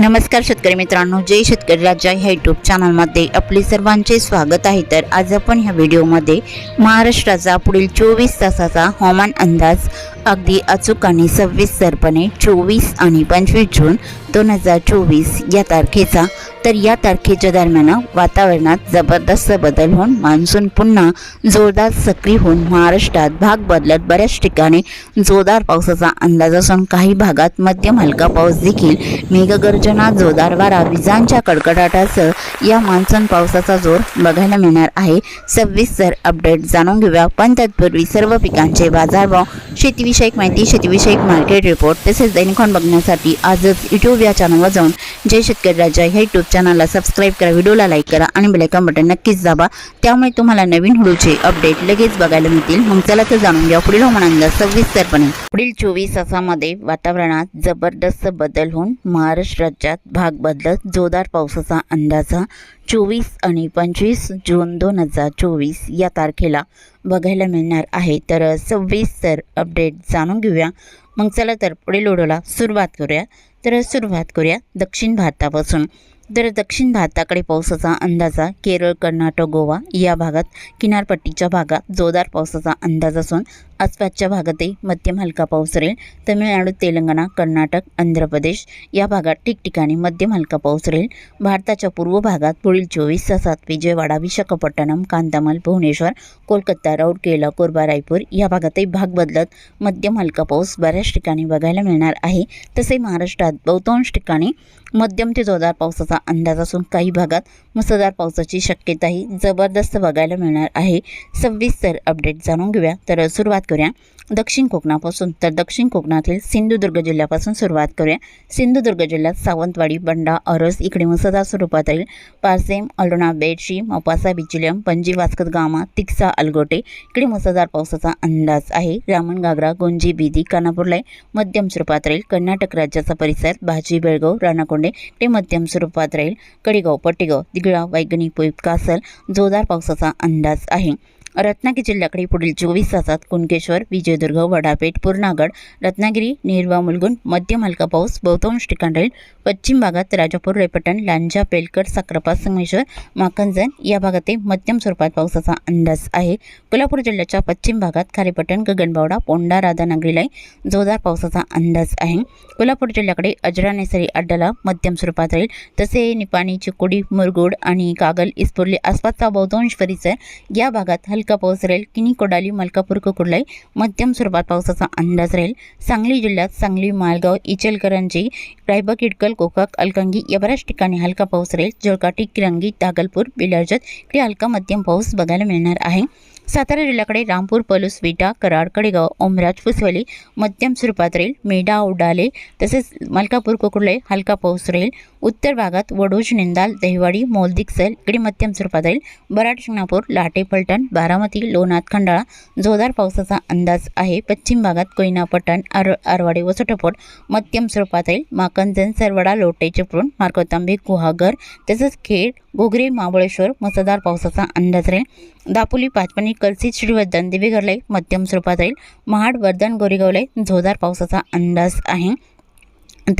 नमस्कार शेतकरी मित्रांनो जय शेतकरी राजा ह्या यूट्यूब चॅनलमध्ये आपले सर्वांचे स्वागत आहे. तर आज आपण ह्या व्हिडिओमध्ये महाराष्ट्राचा पुढील चोवीस तासाचा हवामान अंदाज अगदी अचूक आणि सविस्तरपणे चोवीस आणि पंचवीस जून दोन हजार चोवीस या तारखेचा. तर या तारखेच्या दरम्यान वातावरणात जबरदस्त बदल होऊन मान्सून पुन्हा जोरदार सक्रिय होऊन महाराष्ट्रात भाग बदलत बऱ्याच ठिकाणी जोरदार पावसाचा अंदाज असून काही भागात मध्यम हलका पाऊस देखील मेघगर्जना जोरदार वारा विजांच्या कडकडाटासह या मान्सून पावसाचा जोर बघायला मिळणार आहे. सविस्तर अपडेट जाणून घेऊया. पण तत्पूर्वी सर्व पिकांचे बाजारभाव शेतीविषयक माहिती शेतीविषयक मार्केट रिपोर्ट तसेच दैनिकॉन बघण्यासाठी आजच यूट्यूब या चॅनलवर जाऊन जय शेतकरी राजा ह्या यूट्यूब चॅनलला सबस्क्राईब करा व्हिडिओला लाईक करा आणि बेलायकॉन बटन नक्कीच दाबा. त्यामुळे तुम्हाला नवीन व्हिडिओचे अपडेट लगेच बघायला मिळतील. मग चला तर जाणून घ्या पुढील हवामान सविस्तरपणे. पुढील चोवीस तासामध्ये वातावरणात जबरदस्त बदल होऊन महाराष्ट्र राज्यात भाग बदलत जोरदार पावसाचा अंदाजा चोवीस आणि पंचवीस जून दोन हजार चोवीस या तारखेला बघायला मिळणार आहे. तर सविस्तर अपडेट जाणून घेऊया. मग चला तर पुढील व्हिडिओला सुरुवात करूया. तर सुरुवात करूया दक्षिण भारतापासून. तर दक्षिण भारताकडे पावसाचा अंदाजा केरळ कर्नाटक गोवा या भागात किनारपट्टीच्या भागात जोरदार पावसाचा अंदाज असून आसपासच्या भागातही मध्यम हलका पाऊस राहील तमिळनाडू तेलंगणा कर्नाटक आंध्र प्रदेश या भागात ठिकठिकाणी मध्यम हलका पाऊस राहील भारताच्या पूर्व भागात पुढील चोवीस तासात विजयवाडा विशाखापट्टणम कांतामल भुवनेश्वर कोलकाता राऊरकेला कोरबा रायपूर या भागातही भाग बदलत मध्यम हलका पाऊस बऱ्याच ठिकाणी बघायला मिळणार आहे. तसे महाराष्ट्रात बहुतांश ठिकाणी मध्यम ते जोरदार पावसाचा अंदाज असून काही भागात मुसळधार पावसाची शक्यताही जबरदस्त बघायला मिळणार आहे. सविस्तर अपडेट जाणून घेऊया. तर सुरुवात करूया. दक्षिण कोकणापासून तर दक्षिण कोकणातील सिंधुदुर्ग जिल्ह्यापासून सुरुवात करूया. सिंधुदुर्ग जिल्ह्यात सावंतवाडी बंडा अरस इकडे मुसळधार स्वरूपात राहील पारसेम अलोणा बेडशी मोपासा बिचिलियम पणजी वास्कत गामा तिक्सा अलगोटे इकडे मुसळधार पावसाचा अंदाज आहे. रामण गागरा गोंजी बिदी कानापूरलाई मध्यम स्वरूपात राहील. कर्नाटक राज्याचा परिसर भाजी बेळगाव राणाकोंडे इकडे मध्यम स्वरूपात राहील. कडेगाव पट्टेगाव दिगळा वैगणी पुईप कासल जोरदार पावसाचा अंदाज आहे. रत्नागिरी जिल्ह्याकडे पुढील चोवीस तासात कुणकेश्वर विजयदुर्ग वडापेठ पूर्णागड रत्नागिरी नेरवा मुलगुण मध्यम हलका पाऊस बहुतांश ठिकाण राहील. पश्चिम भागात राजापूर रेपटण लांजा पेलकर साक्रापा संगमेश्वर माखनजन या भागातही मध्यम स्वरूपात पावसाचा अंदाज आहे. कोल्हापूर जिल्ह्याच्या पश्चिम भागात खारेपटण गगनबावडा पोंडा राधानगरीलाही जोरदार पावसाचा अंदाज आहे. कोल्हापूर जिल्ह्याकडे अजरा नेसरी अड्डाला मध्यम स्वरूपात राहील. तसे निपाणी चिकोडी मुरगुड आणि कागल इस्पोर्ली आसपासचा बहुतांश परिसर या भागात हलका पाऊस राहील किनी कोडाली मलकापूर कुर्लाई मध्यम स्वरूपात पावसाचा अंदाज राहील सांगली जिल्ह्यात सांगली मालगाव इचलकरंजी रायबा इडकल कोकाक अलकंगी या बऱ्याच ठिकाणी हलका पाऊस राहील जळकाटी किरंगी दागलपूर बिलारजत इकडे हलका मध्यम पाऊस बघायला मिळणार आहे. सातारा जिल्ह्याकडे रामपूर पलूस विटा कराड कडेगाव ओमराज फुसवली मध्यम स्वरूपात राहील मेढा उडाले तसेच मलकापूर कोकुर्ले हलका पाऊस राहील उत्तर भागात वडोज निंदाल दहिवाडी मोलदिक्सल इकडे मध्यम स्वरूपात राहील बराड शिंगणापूर लाटे फलटण बारामती लोणात खंडाळा जोरदार पावसाचा अंदाज आहे. पश्चिम भागात कोयना पटण आर आरवाडे वसटपोट मध्यम स्वरूपात राहील माकंजन सरवडा लोटे चिपळूण मार्कोतांबे गुहागर तसेच खेड घोगरे महाबळेश्वर मुसळधार पावसाचा अंदाज राहील. दापोली पाचपणी कलसी श्रीवर्धन देवीघरलाई मध्यम स्वरूपात राहील. महाड वर्धन गोरेगावलाई जोरदार पावसाचा अंदाज आहे.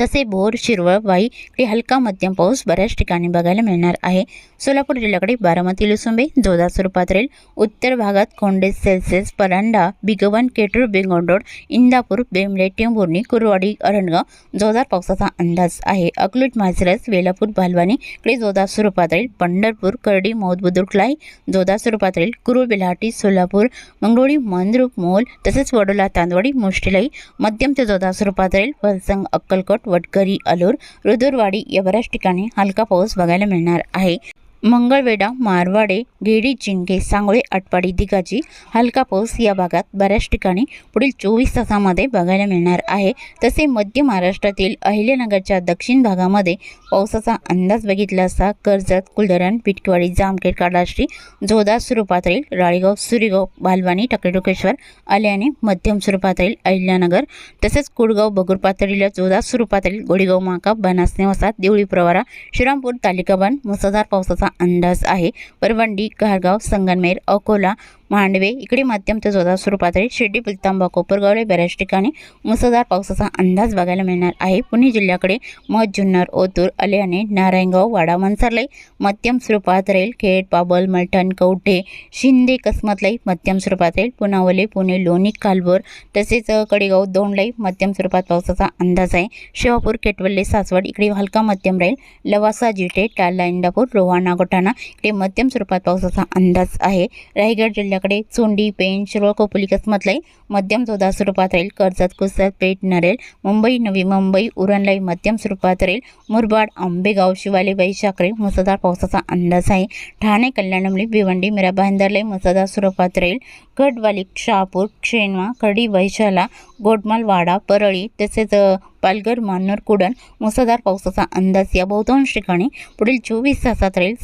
तसे बोर शिरवळ वाई इकडे हलका मध्यम पाऊस बऱ्याच ठिकाणी बघायला मिळणार आहे. सोलापूर जिल्ह्याकडे बारामती लुसुंबे जोरदार स्वरूपात राहील उत्तर भागात कोंडे सेल्सिअस परांडा बिगवन केटूर बेंगोंडोड इंदापूर बेमले टेंभुर्णी कुरवाडी अरणगाव जोरदार पावसाचा अंदाज आहे. अकलूट माळशिरस वेलापूर भालवानी इकडे जोरदार स्वरूपात राहील पंढरपूर करडी मौद बुद्रुकलाई जोरदार स्वरूपात राहील कुरुळ बेलाटी सोलापूर मंगळोळी मंद्रुप मोल तसेच वडोला तांदवाडी मुष्टिलाई मध्यम ते जोरदार स्वरूपात राहील वलसंग अक्कलकोट वटकरी अलूर रुदुरवाडी या बऱ्याच ठिकाणी हलका पाऊस बघायला मिळणार आहे. मंगळवेढा मारवाडे गेडी चिंके सांगोळे आटपाडी दिगाजी हलका पाऊस या भागात बऱ्याच ठिकाणी पुढील चोवीस तासामध्ये बघायला मिळणार आहे. तसे मध्य महाराष्ट्रातील अहिल्यानगरच्या दक्षिण भागामध्ये पावसाचा अंदाज बघितला असता कर्जत कुलधरण पिटकवाडी जामखेड काडाश्री जोधा स्वरूपात राहील राळेगाव सुरेगाव बालवानी टकेटोकेश्वर आल्याने मध्यम स्वरूपात राहील अहिल्यानगर. तसेच कुडगाव बगूर पातळीला जोरदार स्वरूपात राहील गोडेगाव माका बनासने वसात देवळी प्रवारा श्रीरामपूर तालिकाबन मुसळधार पावसाचा अंदाज आहे. परवंडी घारगाव संगनमेर अकोला मांडवे इकडे मध्यम ते जोरदार स्वरूपात राहील शिर्डी पुलतांबा कोपरगावला बऱ्याच ठिकाणी मुसळधार पावसाचा अंदाज बघायला मिळणार आहे. पुणे जिल्ह्याकडे मध जुन्नर ओतूर अलियाने नारायणगाव वाडा मनसरलाई मध्यम स्वरूपात राहील खेड पाबल मलठण कवठे शिंदे कसमतलाई मध्यम स्वरूपात राहील पुनावले पुणे लोणी कालभोर तसेच कडेगाव दोंडलाई मध्यम स्वरूपात पावसाचा अंदाज आहे. शिवापूर केटवल्ले सासवड इकडे हलका मध्यम राहील लवासा जिटे टाला इंदापूर रोहा नागोठाणा इकडे मध्यम स्वरूपात पावसाचा अंदाज आहे. रायगड आपल्याकडे चोंडी पेन शिरोळ कोपोली कसमतलाई मध्यम जोरदार स्वरूपात राहील. कर्जत कुसत पेठ नरेल मुंबई नवी मुंबई उरणलाई मध्यम स्वरूपात राहील. मुरबाड आंबेगाव शिवाले वैशाखरे मुसळधार पावसाचा अंदाज आहे. ठाणे कल्याणमली भिवंडी मिरा भाईंदरलाई मुसळधार स्वरूपात राहील. गडवाली शहापूर क्षेणवा खर्डी वैशाला गोडमाल वाडा परळी तसेच पालघर मान्नर कुडण मुसळधार पावसाचा अंदाज या बहुतांश ठिकाणी पुढील चोवीस तासात राहील.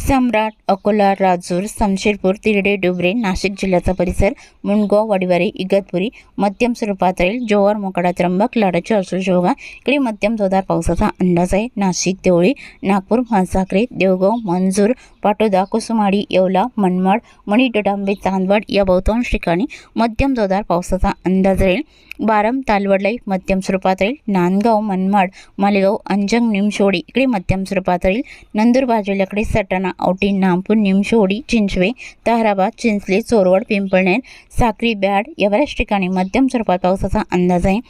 सम्राट अकोला राजूर समशेरपूर तिरडे डुबरे नाशिक जिल्ह्याचा परिसर मुंडगाव वाडीवारी इगतपुरी मध्यम स्वरूपात राहील. जोवर मोकाडा त्र्यंबक लाडाची शेवगा इकडे मध्यम जोरदार पावसाचा अंदाज आहे. नाशिक देवळी नागपूर म्हाळसाखरे देवगाव मंजूर पाटोदा कुसुमाडी येवला मनमाड मणी डोडांबे चांदवड या बहुतांश ठिकाणी मध्यम जोरदार पावसाचा अंदाज राहील. बारम तालवडलाई मध्यम स्वरूपात राहील. नांदगाव मनमाड मालेगाव अंजंग निमशोडी इकडे मध्यम स्वरूपात राहील. नंदुरबार जिल्ह्याकडे सटाणा औटी नामपूर निमशोडी चिंचवे ताहराबाद चिंचले चोरवड पिंपळनेर साक्री बॅड या बऱ्याच ठिकाणी मध्यम स्वरूपात पावसाचा अंदाज आहे.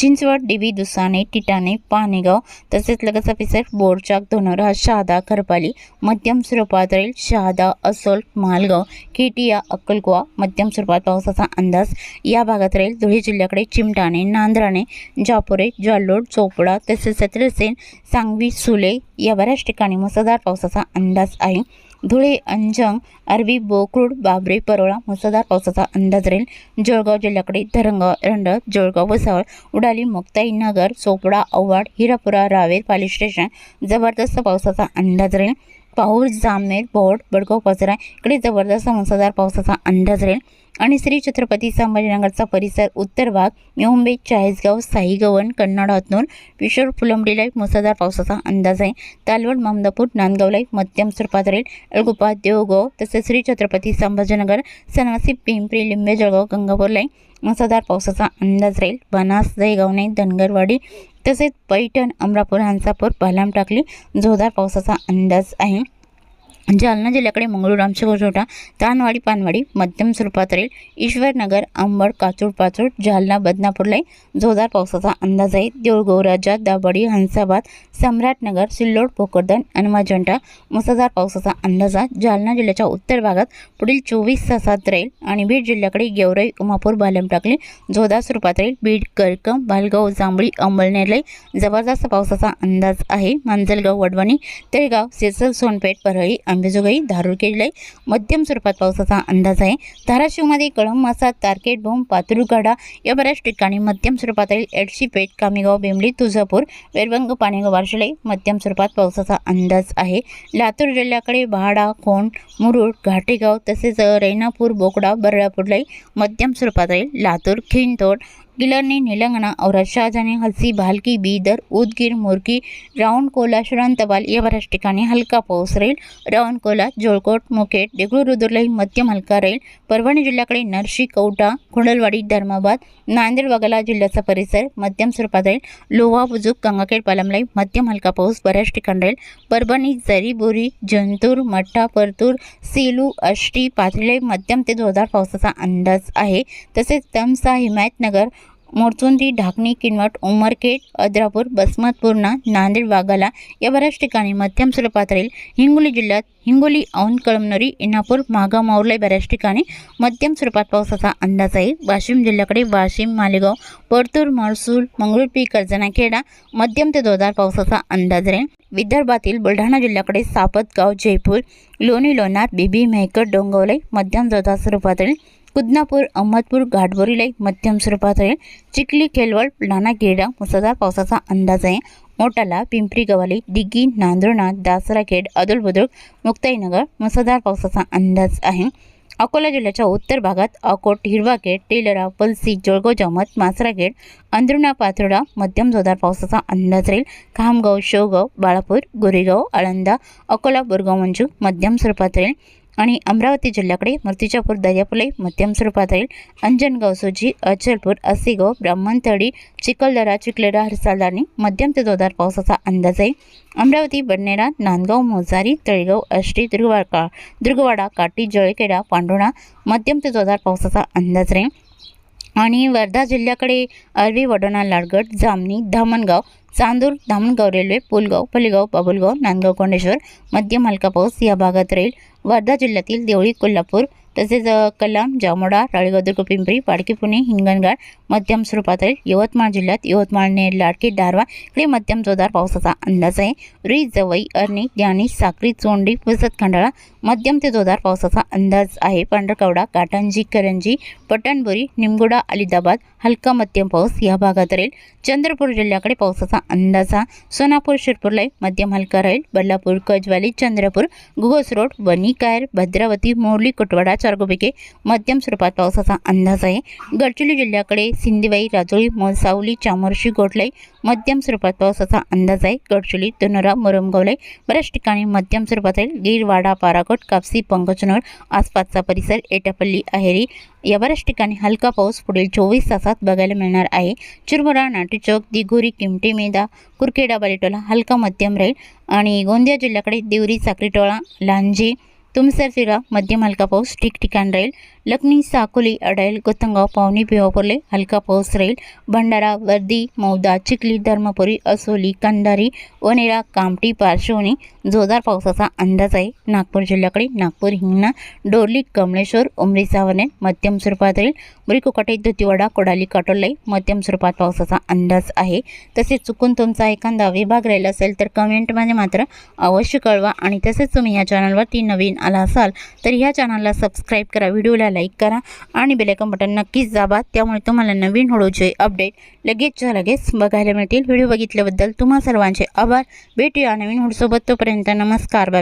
चिंचवड डिबी दुसाने टिटाणे पानेगाव तसेच लगतचा पिसर बोरचाक धोनोरा शहादा खरपाली मध्यम स्वरूपात राहील शहादा असोल मालगाव केटिया अक्कलकुवा मध्यम स्वरूपात पावसाचा अंदाज. या भागात राहील धुळे जिल्ह्याकडे चिमटाणे नांदराणे जापोरे जालोड चोपडा तसेच सत्रसेन सांगवी सुले या बऱ्याच ठिकाणी मुसळधार पावसाचा अंदाज आहे. धुळे अंजंग अरबी बोकरूड बाबरे परोळा मुसळधार पावसाचा अंदाज राहील. जळगाव जिल्ह्याकडे धरंगाव रंडक जळगाव भुसावळ उडाली मुक्ताई नगर चोपडा औवाड हिरापुरा रावेर पाली स्टेशन जबरदस्त पावसाचा अंदाज राहील. पाऊर जामनेर बोट बडगाव पसरा इकडे जबरदस्त मुसळधार पावसाचा अंदाज राहील. आणि श्री छत्रपती संभाजीनगरचा परिसर उत्तर भाग मुंबई चाळीसगाव साईगवन कन्नड हतनूर किशोर फुलंबरीला मुसळधार पावसाचा अंदाज आहे. तालवड ममदापूर नांदगावला मध्यम स्वरूपात राहील. अळगुपा देवगाव तसेच श्री छत्रपती संभाजीनगर सनवासी पिंपरी लिंबे जळगाव गंगापूरला मुसळधार पावसाचा अंदाज राहील. बनास जयगावणे धनगरवाडी तसेच पैठण अमरापूर हंसापूर पहलाम टाकली. जोरदार पावसाचा अंदाज आहे. जालना जिल्ह्याकडे मंगळूर आमच्या तानवाडी पानवाडी मध्यम स्वरूपात राहील ईश्वरनगर अंबड काचूड पाचूड जालना बदनापूरला जोरदार पावसाचा अंदाज आहे. देऊळगाव दाबडी हंसाबाद सम्राटनगर सिल्लोड भोकरदन आणि मुसळधार पावसाचा अंदाज आहे. जालना जिल्ह्याच्या उत्तर भागात पुढील चोवीस तासात राहील आणि बीड जिल्ह्याकडे गेवराई उमापूर बालम टाकली जोरदार स्वरूपात राहील. बीड करकम बालगाव जांभळी अंबळनेरलाई जबरदस्त पावसाचा अंदाज आहे. मांजलगाव वडवणी तळेगाव सेसल सोनपेठ परळी आंबेजोगाई धारूर मध्यम स्वरूपात पावसाचा अंदाज आहे. धाराशिवमध्ये कळंब मासा तारकेट भूम पातुरगाडा या बऱ्याच ठिकाणी मध्यम स्वरूपात राहील एडशी पेठ कामेगाव बेंबली तुळजापूर वेरवंग पाणेगाव वारशलाई मध्यम स्वरूपात पावसाचा अंदाज आहे. लातूर जिल्ह्याकडे बहाडा खोंड मुरुड घाटेगाव तसेच रेणापूर बोकडा बर्ळापूरलाई मध्यम स्वरूपात राहील लातूर खिंतोड गिलर्नी निलंगना औरत शहाजाने हलसी भालकी बीदर उदगीर मुरकी रावणकोला श्रांतबाल या बऱ्याच ठिकाणी हलका पाऊस राहील रावणकोला जोळकोट मुखेड देगळू रुद्रलाई मध्यम हलका राहील परभणी जिल्ह्याकडे नरशी कवटा खुंडलवाडी धर्माबाद नांदेड वगळा जिल्ह्याचा परिसर मध्यम स्वरूपात राहील लोहा बुजुक गंगाखेड पालमलाई मध्यम हलका पाऊस बऱ्याच ठिकाणी राहील परभणी जरीबोरी जंतूर मठ्ठा परतूर सेलू आष्टी पाथरीलाई मध्यम ते जोरदार पावसाचा अंदाज आहे तसेच तमसा हिमायतनगर मोरचुंदी ढाकणी किनवट उमरखेड अद्रापूर बसमतपूर्णा नांदेड वाघाला या बऱ्याच ठिकाणी मध्यम स्वरूपात राहील. हिंगोली जिल्ह्यात हिंगोली औंध कळमनुरी इनापूर मागा माऊरला बऱ्याच ठिकाणी मध्यम स्वरूपात पावसाचा अंदाज आहे. वाशिम जिल्ह्याकडे वाशिम मालेगाव परतूर महसूल मंगळूरपी कर्जनाखेडा मध्यम ते जोरदार पावसाचा अंदाज राहील. विदर्भातील बुलढाणा जिल्ह्याकडे सापतगाव जयपूर लोणी लोणार बिबी मेहकर डोंगवले मध्यम जोरदार स्वरूपात राहील. कुदनापूर अहमदपूर घाटबोरीलाई मध्यम स्वरूपात राहील चिखली खेलवड नाना गिरडा मुसळधार पावसाचा अंदाज आहे. मोटाला पिंपरी गवाली दिग्गी नांदुर्णा दासराखेड अदुलबुद्रुक मुक्ताईनगर मुसळधार पावसाचा अंदाज आहे. अकोला जिल्ह्याच्या उत्तर भागात अकोट हिरवाखेड टेलरा पलसी जोळगाव जमत मासराखेड अंदरुणा पाथर्डा मध्यम जोरदार पावसाचा अंदाज राहील. खामगाव शेवगाव बाळापूर गोरेगाव आळंदा अकोला बोरगाव मंजू मध्यम स्वरूपात राहील. आणि अमरावती जिल्ह्याकडे मूर्तिजापूर दर्यापुले मध्यम स्वरूपात राहील. अंजनगाव सोजी अचलपूर असेगाव ब्राह्मणतळी चिखलदरा चिखलेरा हरसालदारणी मध्यम ते जोरदार पावसाचा अंदाज आहे. अमरावती बडनेरा नांदगाव मोजारी तळेगाव अष्टी दुर्गवाडा दुर्गवाडा काटी जळखेडा पांढुणा मध्यम ते जोरदार पावसाचा अंदाज राहील. आणि वर्धा जिल्ह्याकडे अरवी वडोणा लाडगड जामणी धामणगाव चांदूर धामणगाव रेल्वे पुलगाव पलेगाव बाबुलगाव नांदगाव कोंडेश्वर मध्यम हलका पाऊस या भागात राहील वर्धा जिल्ह्यातील देवळी कोल्हापूर तसेच कलाम जामोडा राळेगाव दुर्ग पिंपरी पाडकी पुणे हिंगणघाट मध्यम स्वरूपात राहील यवतमाळ जिल्ह्यात यवतमाळने लाडकी डारवा इकडे मध्यम जोरदार पावसाचा अंदाज आहे. रुई जवई अर्णी ज्ञानी साक्री चोंडी पुसत खंडाळा मध्यम ते जोरदार पावसाचा अंदाज आहे. पांढरकवडा काटंजी करंजी पटणबुरी निमगुडा अलिदाबाद हलका मध्यम पाऊस या भागात राहील चंद्रपूर जिल्ह्याकडे पावसाचा अंदाजा सोनापूर शिरपूरला मध्यम हलका राहील. बल्लापूर कजवाली चंद्रपूर घोस रोड वणी कायर भद्रावती मोरली कुटवाडा चारगोबेके मध्यम स्वरूपात पावसाचा अंदाज आहे. गडचिरोली जिल्ह्याकडे सिंदेवाई राजोळी मोसावली चामोर्शी गोटलाई मध्यम स्वरूपात पावसाचा अंदाज आहे. गडचिरोली दोनोरा मुरमगावलाई बऱ्याच ठिकाणी मध्यम स्वरूपात राहील. गिरवाडा पाराकोट कापसी पंगचनोर आसपासचा परिसर एटापल्ली अहेरी या बऱ्याच ठिकाणी हलका पाऊस पुढील चोवीस तासात बघायला मिळणार आहे. चिरमुरा नाटीचौक दिघोरी किमटी मेदा कुरखेडा बालेटोला हलका मध्यम राहील. आणि गोंदिया जिल्ह्याकडे देवरी साक्रीटोळा लांजी तुमसर फिरा मध्यम हलका पाऊस ठिकठिकाण राहील. लखनी साकोली अडाईल गोतंगाव पावनी पिवापर्ले हलका पाऊस राहील भंडारा वर्दी मौदा चिखली धर्मपुरी असोली कंधारी वनेरा कामठी पार्श्वनी जोरदार पावसाचा अंदाज आहे नागपूर जिल्ह्याकडे नागपूर हिंगणा डोरली कमळेश्वर उमरी सावने मध्यम स्वरूपात राहील मुरीकोकाटे दुतीवाडा कोडाली काटोलाई मध्यम स्वरूपात पावसाचा अंदाज आहे तसेच चुकून तुमचा एखादा विभाग राहिला असेल तर कमेंटमध्ये मात्र अवश्य कळवा आणि तसेच तुम्ही या चॅनलवरती नवीन आला असाल तर ह्या चॅनलला सबस्क्राईब करा व्हिडिओला लाईक करा आणि बेलायकन बटन नक्कीच दाबा. त्यामुळे तुम्हाला नवीन व्हिडिओचे अपडेट लगेचच्या लगेच बघायला मिळतील. व्हिडिओ बघितल्याबद्दल तुम्हा सर्वांचे आभार. भेटूया नवीन व्हिडिओसोबत तोपर्यंत नमस्कार. बाय